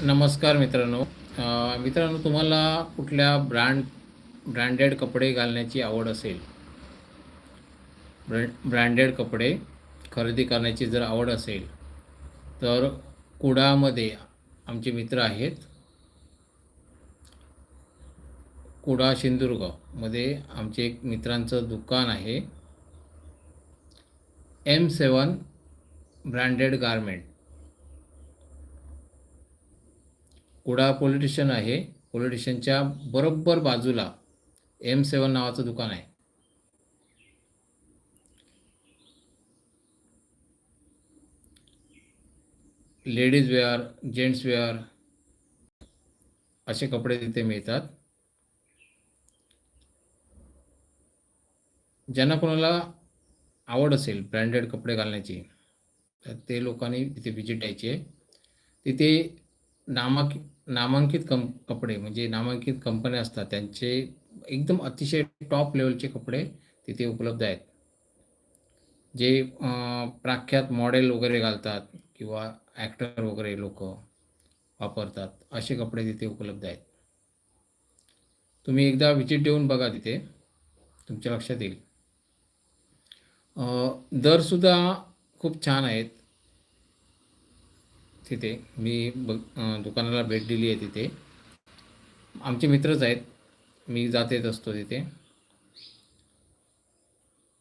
नमस्कार मित्रांनो. मित्रांनो तुम्हाला कुठल्या ब्रँड ब्रँडेड कपडे घालण्याची आवड असेल? ब्रँड ब्रँडेड कपडे खरेदी करण्याची जर आवड असेल तर कुडामध्ये आमचे मित्र आहेत. कुडा सिंधुदुर्गमध्ये आमचे एक मित्रांचं दुकान आहे. एम सेवन ब्रँडेड गारमेंट कुडा पोलिटिशन आहे. पोलिटिशनच्या बरोबर बाजूला एम सेवन नावाचं दुकान आहे. लेडीज वेअर जेंट्स वेअर असे कपडे तिथे मिळतात. ज्यांना कोणाला आवड असेल ब्रँडेड कपडे घालण्याची तर ते लोकांनी तिथे व्हिजिट द्यायची आहे. तिथे नामांकित नामांकित कं कपडे म्हणजे नामांकित कंपन्या असतात त्यांचे एकदम अतिशय टॉप लेवलचे कपडे तिथे उपलब्ध आहेत. जे प्राख्यात प्रख्यात मॉडेल वगैरे घालतात किंवा ॲक्टर वगैरे लोक वापरतात असे कपडे तिथे उपलब्ध आहेत. तुम्ही एकदा व्हिजिट देऊन बघा तिथे तुमच्या लक्षात येईल. दरसुद्धा खूप छान आहेत. तिथे. मी बघ दुकानाला भेट दिली आहे तिथे. आमचे मित्रच आहेत. मी जात येत असतो तिथे.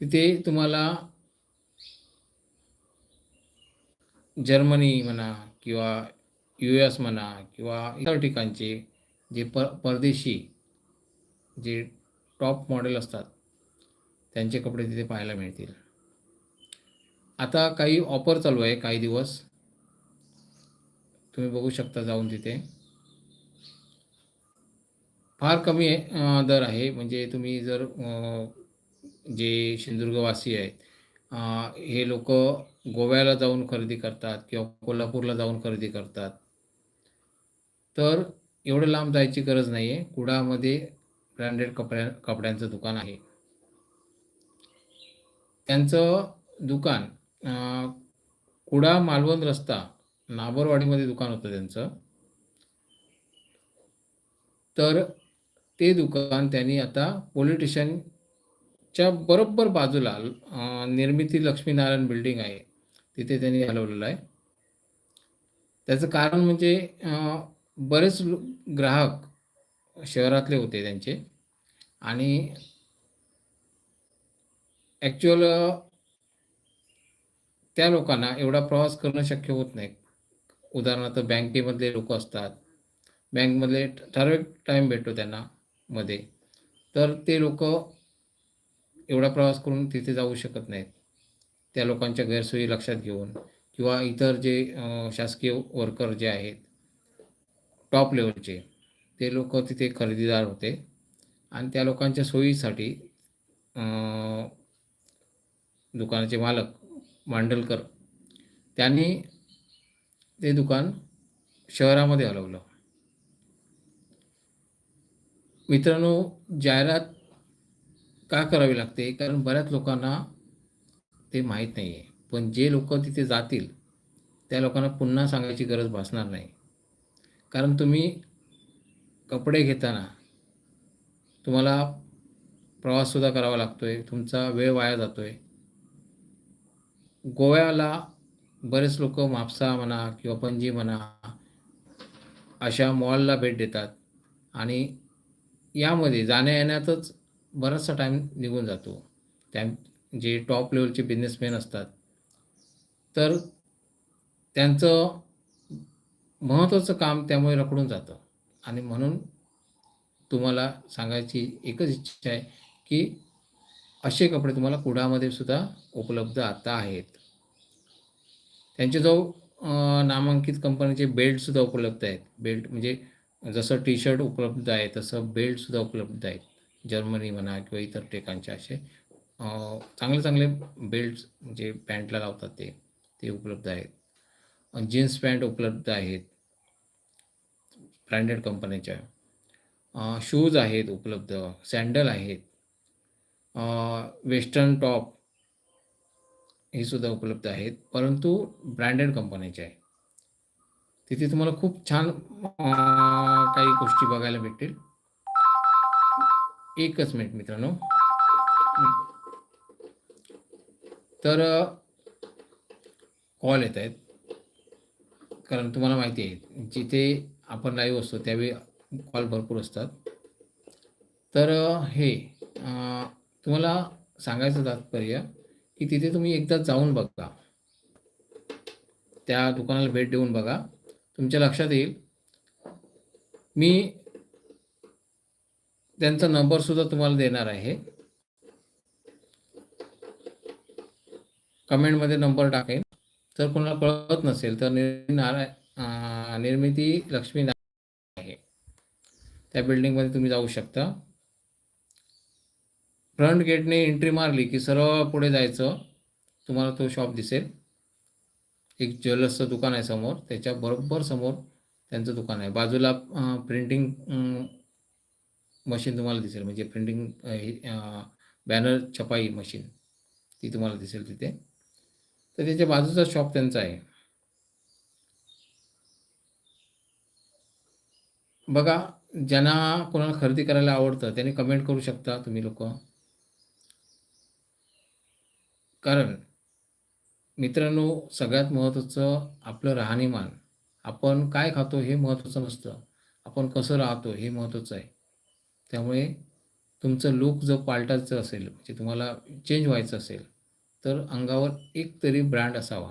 तिथे तुम्हाला जर्मनी म्हणा किंवा यू एस म्हणा किंवा इतर ठिकाणचे जे पर परदेशी जे टॉप मॉडेल असतात त्यांचे कपडे तिथे पाहायला मिळतील. आता काही ऑफर चालू आहे काही दिवस. तुम्ही बघू शकता जाऊन तिथे. फार कमी दर आहे. म्हणजे तुम्ही जर जे सिंधुदुर्गवासी आहेत हे लोक गोव्याला जाऊन खरेदी करतात किंवा कोल्हापूरला जाऊन खरेदी करतात. तर एवढं लांब जायची गरज नाही आहे कुडामध्ये ब्रँडेड कपड्या कपड्यांचं दुकान आहे. त्यांचं दुकान कुडा मालवण रस्ता नाबरवाडीमध्ये दुकान होतं त्यांचं. तर ते दुकान त्यांनी आता पोलिटिशियनच्या बरोबर बाजूला निर्मिती लक्ष्मीनारायण बिल्डिंग आहे. तिथे त्यांनी हलवलेलं आहे. त्याचं कारण म्हणजे बरेच ग्राहक शहरातले होते त्यांचे. आणि ॲक्च्युअल त्या लोकांना एवढा प्रवास करणं शक्य होत नाही. उदाहरणार्थ बँकेमधले लोक असतात. बँकमधले ठराविक टाईम भेटतो त्यांना मध्ये. तर ते लोक एवढा प्रवास करून तिथे जाऊ शकत नाहीत. त्या लोकांच्या गैरसोयी लक्षात घेऊन किंवा इतर जे शासकीय वर्कर जे आहेत टॉप लेवलचे ते लोक तिथे खरेदीदार होते. आणि त्या लोकांच्या सोयीसाठी दुकानाचे मालक मांडलकर त्यांनी ते दुकान शहरामध्ये हलवलं. मित्रांनो जाहिरात का करावी लागते? कारण बऱ्याच लोकांना ते माहीत नाही आहे पण जे लोक तिथे जातील त्या लोकांना पुन्हा सांगायची गरज भासणार नाही. कारण तुम्ही कपडे घेताना तुम्हाला प्रवाससुद्धा करावा लागतो आहे तुमचा वेळ वाया जातो आहे गोव्याला बरेच लोक म्हापसा म्हणा किंवा पणजी म्हणा अशा मॉलला भेट देतात. आणि यामध्ये जाण्या येण्यातच बराचसा टाईम निघून जातो. त्या जे टॉप लेवलचे बिझनेसमॅन असतात. तर त्यांचं महत्त्वाचं काम त्यामुळे रखडून जातं. आणि म्हणून तुम्हाला सांगायची एकच इच्छा आहे की असे कपडे तुम्हाला कुडामध्ये सुद्धा उपलब्ध आता आहेत. त्यांच्याजवळ जो नामांकित कंपनीचे बेल्टसुद्धा उपलब्ध आहेत. बेल्ट म्हणजे जसं टी शर्ट उपलब्ध आहे तसं बेल्टसुद्धा उपलब्ध आहेत. जर्मनी म्हणा किंवा इतर ठिकाणचे असे चांगले चांगले बेल्ट्स म्हणजे पॅन्टला लावतात ते ते उपलब्ध आहेत. जीन्स पॅन्ट उपलब्ध आहेत. ब्रँडेड कंपनीच्या. शूज आहेत उपलब्ध सँडल आहेत. वेस्टर्न टॉप हे सुद्धा उपलब्ध आहेत. परंतु ब्रँडेड कंपनीचे आहे. तिथे तुम्हाला खूप छान काही गोष्टी बघायला भेटतील. एकच मिनिट मित्रांनो. तर कॉल येत आहेत. कारण तुम्हाला माहिती आहे जिथे आपण लाईव्ह असतो त्यावेळी कॉल भरपूर असतात. तर हे तुम्हाला सांगायचं तात्पर्य की तिथे तुम्ही एकदा जाऊन बघा. त्या दुकानाला भेट देऊन बघा. तुमच्या लक्षात येईल. मी त्यांचा नंबर सुद्धा तुम्हाला देणार आहे. कमेंटमध्ये नंबर टाकेन. जर कोणाला कळत नसेल तर निर्मिती लक्ष्मी नारायण आहे. त्या बिल्डिंगमध्ये तुम्ही जाऊ शकता. फ्रंट गेटने एंट्री मारली की सरळ पुढे जायचं तुम्हाला तो शॉप दिसेल. एक ज्वेलर्सचं दुकान आहे समोर त्याच्या बरोबर समोर त्यांचं दुकान आहे. बाजूला प्रिंटिंग मशीन तुम्हाला दिसेल. म्हणजे प्रिंटिंग बॅनर छपाई मशीन ती तुम्हाला दिसेल तिथे. तर त्याच्या बाजूचा शॉप त्यांचा आहे. बघा ज्यांना कोणाला खरेदी करायला आवडतं त्यांनी कमेंट करू शकता तुम्ही लोक. कारण मित्रांनो सगळ्यात महत्त्वाचं आपलं राहणीमान. आपण काय खातो हे महत्त्वाचं नसतं. आपण कसं राहतो हे महत्त्वाचं आहे. त्यामुळे तुमचं लुक जर पालटायचं असेल म्हणजे तुम्हाला चेंज व्हायचं असेल तर अंगावर एक तरी ब्रँड असावा.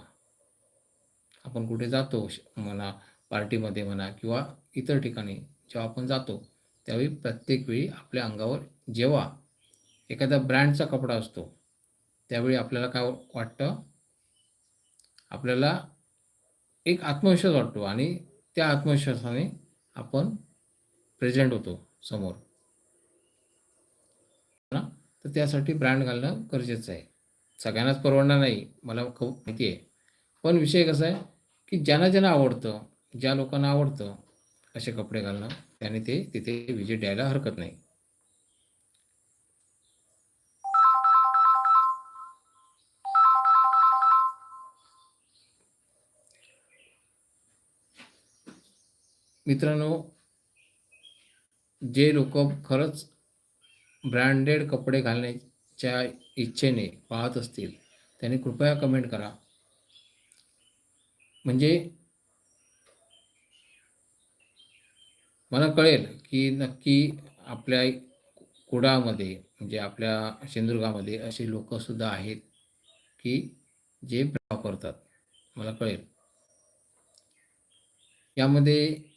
आपण कुठे जातो श- म्हणा पार्टीमध्ये म्हणा किंवा इतर ठिकाणी जेव्हा आपण जातो त्यावेळी प्रत्येक वेळी आपल्या अंगावर जेव्हा एखाद्या ब्रँडचा कपडा असतो त्यावेळी आपल्याला काय वाटतं? आपल्याला एक आत्मविश्वास वाटतो आणि त्या आत्मविश्वासाने आपण प्रेझेंट होतो समोर. ना? तर त्यासाठी ब्रँड घालणं गरजेचं आहे. सगळ्यांनाच परवडणार नाही मला खूप माहिती आहे. पण विषय कसा आहे की ज्यांना ज्यांना आवडतं ज्या लोकांना आवडतं असे कपडे घालणं त्याने ते तिथे विजिट द्यायला हरकत नाही. मित्रांनो जे लोक खरंच ब्रँडेड कपडे घालण्याच्या इच्छेने पाहत असतील त्यांनी कृपया कमेंट करा. म्हणजे मला कळेल की नक्की आपल्या कुडामध्ये म्हणजे आपल्या सिंधुदुर्गामध्ये असे लोकसुद्धा आहेत की जे वापरतात. मला कळेल. यामध्ये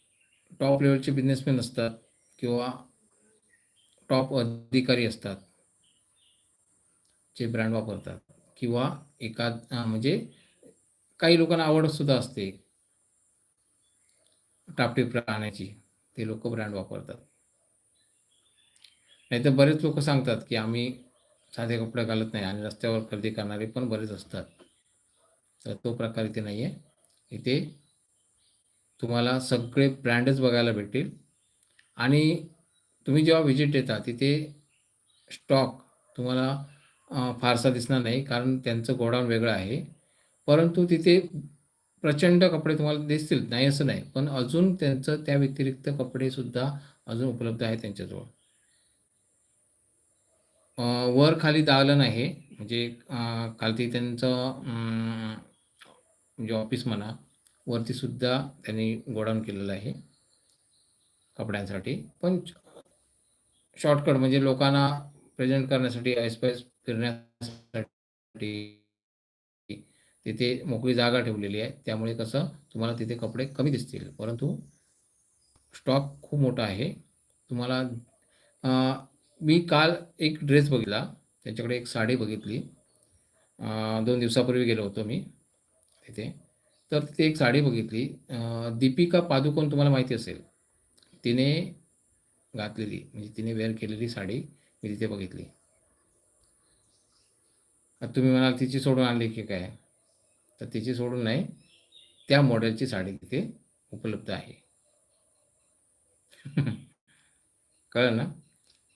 टॉप लेवलचे बिझनेसमॅन असतात किंवा टॉप अधिकारी असतात. जे ब्रँड वापरतात. किंवा एखाद म्हणजे काही लोकांना आवड सुद्धा असते. टापटीप राहण्याची. ते लोक ब्रँड वापरतात. नाहीतर बरेच लोक सांगतात की आम्ही साधे कपडे घालत नाही आणि रस्त्यावर खरेदी करणारे पण बरेच असतात. तर तो प्रकार इथे नाही आहे इथे तुम्हाला सगळे ब्रँडच बघायला भेटतील. आणि तुम्ही जेव्हा व्हिजिट देता तिथे स्टॉक तुम्हाला फारसा दिसणार नाही कारण त्यांचं गोडाऊन वेगळं आहे. परंतु तिथे प्रचंड कपडे तुम्हाला दिसतील नाही असं नाही पण अजून त्यांचं त्या व्यतिरिक्त कपडेसुद्धा अजून उपलब्ध आहेत त्यांच्याजवळ. वर खाली दालन आहे म्हणजे खालती त्यांचं म्हणजे ऑफिस म्हणा वरती सुद्धा त्यांनी गोडाऊन केलेलं आहे कपड्यांसाठी. पण शॉर्टकट म्हणजे लोकांना प्रेझेंट करण्यासाठी ऐसपैस फिरण्यासाठी तिथे मोकळी जागा ठेवलेली आहे. त्यामुळे कसं तुम्हाला तिथे कपडे कमी दिसतील. परंतु स्टॉक खूप मोठा आहे. तुम्हाला मी काल एक ड्रेस बघितला. त्यांच्याकडे एक साडी बघितली. दोन दिवसापूर्वी गेलो होतो मी तिथे. तर तिथे एक साडी बघितली. दीपिका पादुकोण तुम्हाला माहिती असेल. तिने घातलेली म्हणजे तिने वेअर केलेली साडी मी तिथे बघितली. आता तुम्ही म्हणाल तिची सोडून आणली की काय? तर तिची सोडून नाही. त्या मॉडेलची साडी तिथे उपलब्ध आहे. कळलं ना?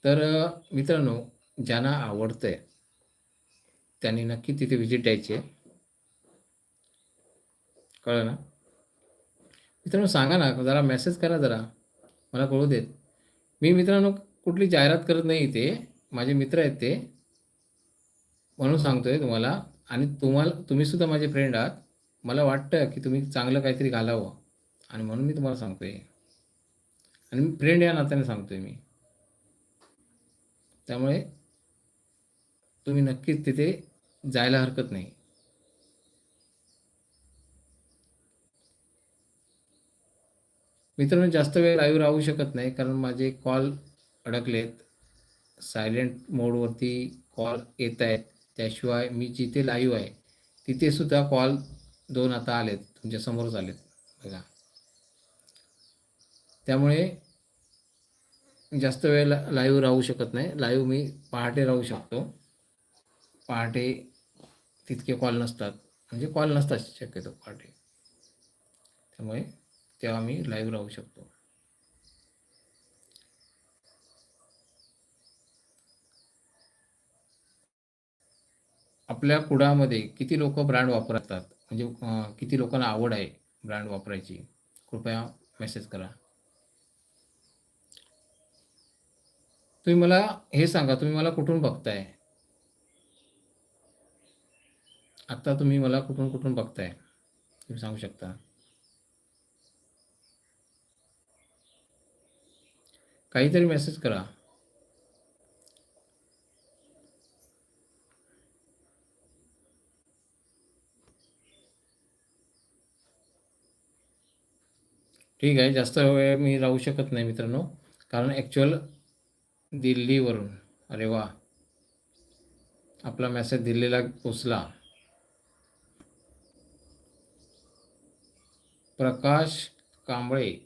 तर मित्रांनो ज्यांना आवडतंय त्यांनी नक्की तिथे व्हिजिट द्यायची आहे. कळलं ना? मित्रांनो सांगा ना जरा मेसेज करा जरा. मला कळू देत. मी मित्रांनो कुठली जाहिरात करत नाही इथे. माझे मित्र आहेत ते. म्हणून सांगतो आहे तुम्हाला. आणि तुम्हाला तुम्ही सुद्धा माझे फ्रेंड आहात. मला वाटतं की तुम्ही चांगलं काहीतरी घालावं. आणि म्हणून मी तुम्हाला सांगतो आहे आणि फ्रेंड या नात्याने सांगतो आहे मी. त्यामुळे तुम्ही नक्कीच तिथे जायला हरकत नाही. मित्रांनो जास्त वेळ लाईव्ह राहू शकत नाही कारण माझे कॉल अडकलेत. सायलेंट मोडवरती कॉल येत आहेत. त्याशिवाय मी जिथे लाईव्ह आहे तिथे सुद्धा कॉल दोन आता आलेत तुमच्या समोरच आलेत. बघा. त्यामुळे जास्त वेळ लाईव्ह राहू शकत नाही. लाईव्ह मी पहाटे राहू शकतो. पहाटे तितके कॉल नसतात. म्हणजे कॉल नसतात शक्यतो पहाटे. त्यामुळे तेव्हा मी लाईव्ह राहू शकतो. आपल्या कुडामध्ये किती लोक ब्रँड वापरतात? म्हणजे किती लोकांना आवड आहे ब्रँड वापरायची? कृपया मेसेज करा. तुम्ही मला हे सांगा तुम्ही मला कुठून बघताय? आता तुम्ही मला कुठून कुठून बघताय? तुम्ही सांगू शकता? काहीतरी मेसेज करा. ठीक आहे जास्त वेळ मी राहू शकत नाही मित्रांनो. कारण ॲक्च्युअल दिल्लीवरून अरे वा. आपला मेसेज दिल्लीला पोचला प्रकाश कांबळे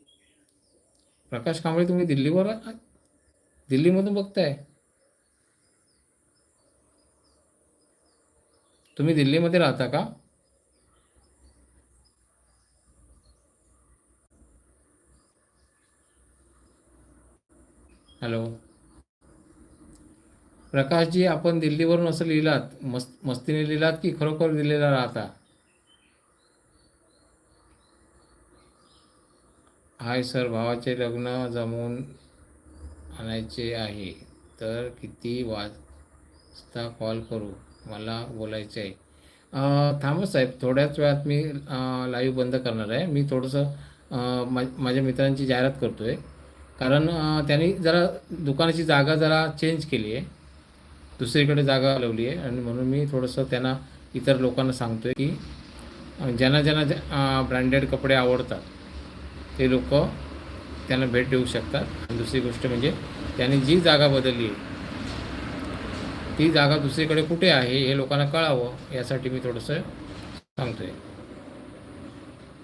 प्रकाश कांबळे तुम्ही दिल्लीवर दिल्लीमधून बघताय. तुम्ही दिल्लीमध्ये राहता का? हॅलो. प्रकाशजी आपण दिल्लीवरून असं लिहिलात मस्त मस्तीने लिहिलात की खरोखर दिल्लीला राहता? हाय सर भावाचे लग्न जमवून आणायचे आहे तर किती वाजता कॉल करू? मला बोलायचं आहे थांबा साहेब थोड्याच वेळात मी लाईव्ह बंद करणार आहे. मी थोडंसं मा माझ्या मित्रांची जाहिरात करतो आहे कारण त्यांनी जरा दुकानाची जागा जरा चेंज केली आहे. दुसरीकडे जागा लावली आहे. आणि म्हणून मी थोडंसं त्यांना इतर लोकांना सांगतो आहे की ज्यांना ज्यांना ब्रँडेड कपडे आवडतात ते लोक त्यांना भेट देऊ शकतात. आणि दुसरी गोष्ट म्हणजे त्यांनी जी जागा बदलली आहे ती जागा दुसरीकडे कुठे आहे हे लोकांना कळावं यासाठी मी थोडंसं सांगतोय.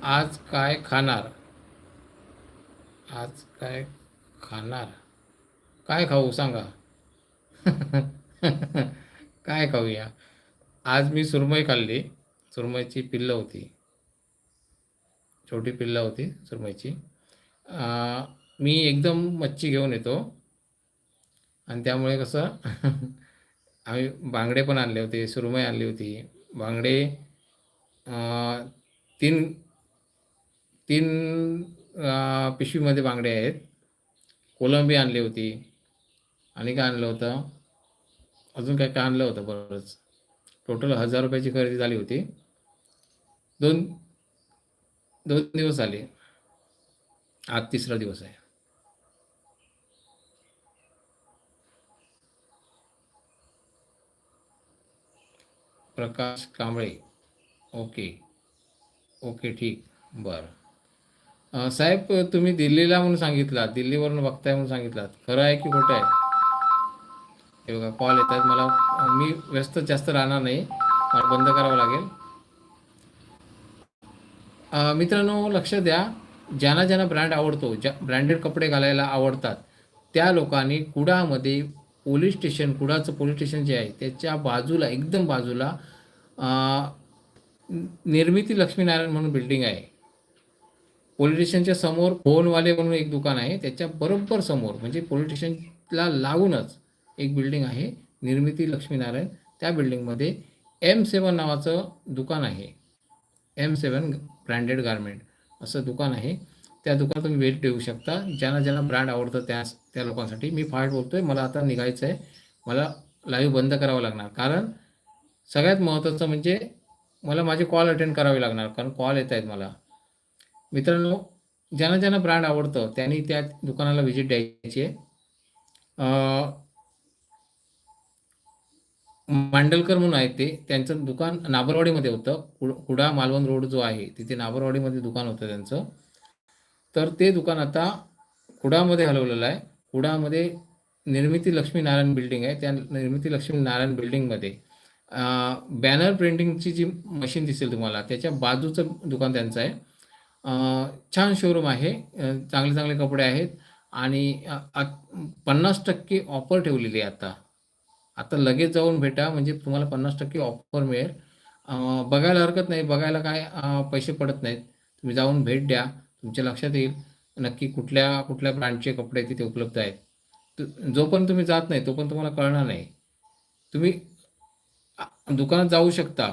आज काय खाणार? आज काय खाणार? काय खाऊ सांगा? काय खाऊया? आज मी सुरमई खाल्ली. सुरमईची पिल्लं होती. छोटी पिल्ला होती सुरमईची. मी एकदम मच्छी घेऊन येतो. आणि त्यामुळे कसं आम्ही बांगडे पण आणले होते सुरमई आणली होती. बांगडे तीन तीन पिशवीमध्ये बांगडे आहेत. कोलंबी आणली होती. आणि काय आणलं होतं? अजून काय काय आणलं होतं बरंच. टोटल हजार रुपयाची खरेदी झाली होती. दोन दोन दिवस झाले. आज तिसरा दिवस आहे. प्रकाश कांबळे. ओके. ओके ठीक. बरं. साहेब तुम्ही दिल्लीला म्हणून सांगितलात. दिल्लीवरून बघताय म्हणून सांगितलात. खरं आहे की खोटं आहे? हे बघा कॉल येत आहेत मला मी व्यस्त जास्त राहणार नाही. मला बंद करावं लागेल. मित्रांनो लक्ष द्या. ज्यांना ज्यांना ब्रँड आवडतो ज्या ब्रँडेड कपडे घालायला आवडतात त्या लोकांनी कुडामध्ये पोलीस स्टेशन कुडाचं पोलीस स्टेशन जे आहे त्याच्या बाजूला एकदम बाजूला निर्मिती लक्ष्मीनारायण म्हणून बिल्डिंग आहे. पोलीस स्टेशनच्या समोर फोनवाले म्हणून एक दुकान आहे त्याच्या बरोबर समोर म्हणजे पोलीस स्टेशनला लागूनच एक बिल्डिंग आहे निर्मिती लक्ष्मीनारायण. त्या बिल्डिंगमध्ये एम सेवन नावाचं दुकान आहे. एम सेवन ब्रँडेड गारमेंट असं दुकान आहे. त्या दुकानात तुम्ही भेट देऊ शकता. ज्यांना ज्यांना ब्रँड आवडतं त्या त्या लोकांसाठी. मी फास्ट आहे मला आता निघायचं आहे मला लाईव्ह बंद करावं लागणार. कारण सगळ्यात महत्त्वाचं म्हणजे मला माझे कॉल अटेंड करावे लागणार. कारण कॉल येत आहेत मला. मित्रांनो ज्यांना ज्यांना ब्रँड आवडतं त्यांनी त्या दुकानाला व्हिजिट द्यायची आहे. मांडलकर म्हणून आहेत ते त्यांचं दुकान नाबरवाडीमध्ये होतं. कुड कुडा मालवण रोड जो आहे तिथे नाबरवाडीमध्ये दुकान होतं त्यांचं. तर ते दुकान आता कुडामध्ये हलवलेलं आहे. कुडामध्ये निर्मिती लक्ष्मीनारायण बिल्डिंग आहे. त्या निर्मिती लक्ष्मीनारायण बिल्डिंगमध्ये बॅनर प्रिंटिंगची जी मशीन दिसेल तुम्हाला त्याच्या बाजूचं दुकान त्यांचं आहे. छान शोरूम आहे. चांगले चांगले कपडे आहेत. आणि पन्नास टक्के ऑफर ठेवलेली आहे आता. आता लगेच जाऊन भेटा म्हणजे तुम्हाला पन्नास टक्के ऑफर मिळेल. बघायला हरकत नाही बघायला काय पैसे पडत नाहीत. तुम्ही जाऊन भेट द्या तुमच्या लक्षात येईल. नक्की कुठल्या कुठल्या ब्रँडचे कपडे तिथे उपलब्ध आहेत. जो जोपर्यंत तुम्ही जात नाही तोपर्यंत तुम्हाला कळणार नाही. तुम्ही दुकानात जाऊ शकता.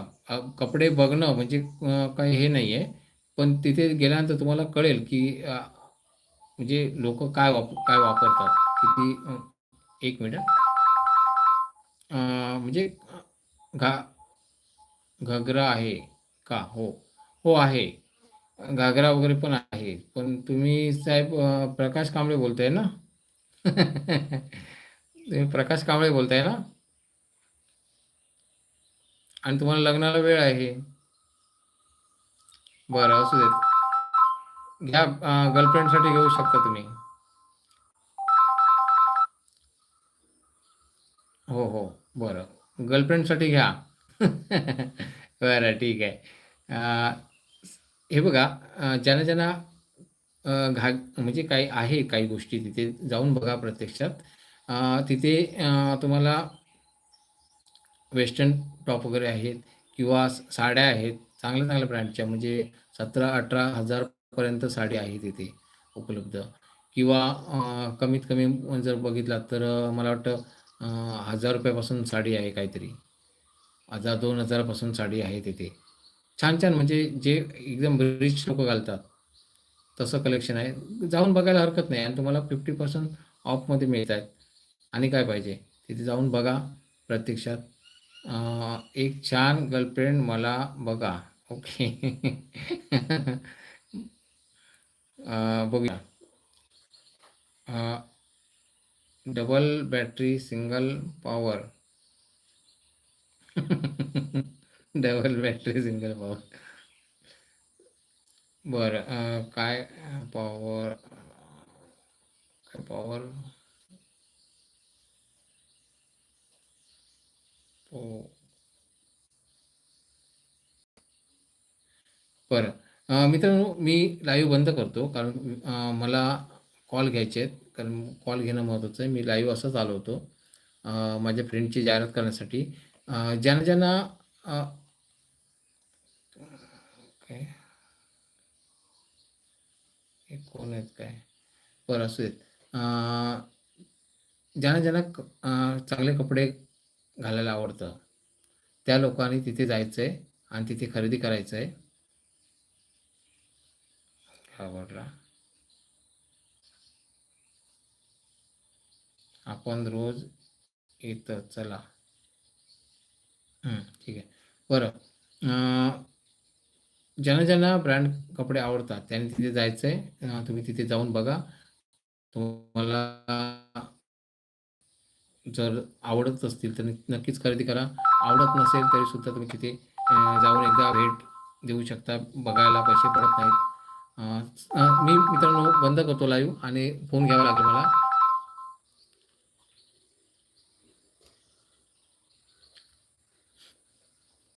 कपडे बघणं म्हणजे काही हे नाही आहे पण तिथे गेल्यानंतर तुम्हाला कळेल की म्हणजे लोक काय वाप काय वापरतात. किती एक मिनिट म्हणजे घा घागरा आहे का? हो. हो आहे. घागरा वगैरे पण आहे. पण तुम्ही साहेब प्रकाश कांबळे बोलताय ना? तुम्ही प्रकाश कांबळे बोलताय ना? आणि तुम्हाला लग्नाला वेळ आहे. बरं असू देत. घ्या गर्लफ्रेंडसाठी घेऊ शकता तुम्ही. हो हो. बरं. गर्लफ्रेंडसाठी घ्या. बरं ठीक आहे. हे बघा ज्यांना ज्यांना घा म्हणजे काही आहे काही गोष्टी तिथे जाऊन बघा प्रत्यक्षात. तिथे तुम्हाला वेस्टर्न टॉप वगैरे आहेत किंवा साड्या आहेत चांगल्या चांगल्या ब्रँडच्या म्हणजे सतरा अठरा हजारपर्यंत साडी आहे तिथे उपलब्ध. किंवा कमीत कमी जर बघितलात तर मला वाटतं हजार रुपयापासून साडी आहे काहीतरी. हजार दोन हजारापासून साडी आहे तिथे. छान छान. म्हणजे जे एकदम रिच लोक घालतात तसं कलेक्शन आहे. जाऊन बघायला हरकत नाही आणि तुम्हाला फिफ्टी पर्सेंट ऑफमध्ये मिळत आहेत आणि काय पाहिजे? तिथे जाऊन बघा प्रत्यक्षात. एक छान गर्लफ्रेंड मला बघा. ओके अं, बघूया. Double battery single power. Double battery single power. बरं काय पॉवर काय पॉवर? बरं. मित्रांनो मी लाईव्ह बंद करतो कारण मला कॉल घ्यायचे आहेत. कारण कॉल घेणं महत्त्वाचं आहे. मी लाईव्ह असंच आलो होतो माझ्या फ्रेंडची जाहिरात करण्यासाठी. ज्यांना ज्यांना काय? कोण आहेत काय? बरं असू देत. ज्यांना ज्यांना चांगले कपडे घालायला आवडतं त्या लोकांनी तिथे जायचं आहे आणि तिथे खरेदी करायचं आहे आवडला आपण रोज येतं चला. ठीक आहे. बरं. ज्यांना ज्यांना ब्रँड कपडे आवडतात त्यांनी तिथे जायचं आहे तुम्ही तिथे जाऊन बघा. तुम्हाला जर आवडत असतील तर नक्कीच खरेदी करा. आवडत नसेल तरी सुद्धा तुम्ही तिथे जाऊन एकदा भेट देऊ शकता. बघायला पैसे पडत नाहीत. मी मित्रांनो बंद करतो लाईव्ह आणि फोन घ्यावा लागेल मला.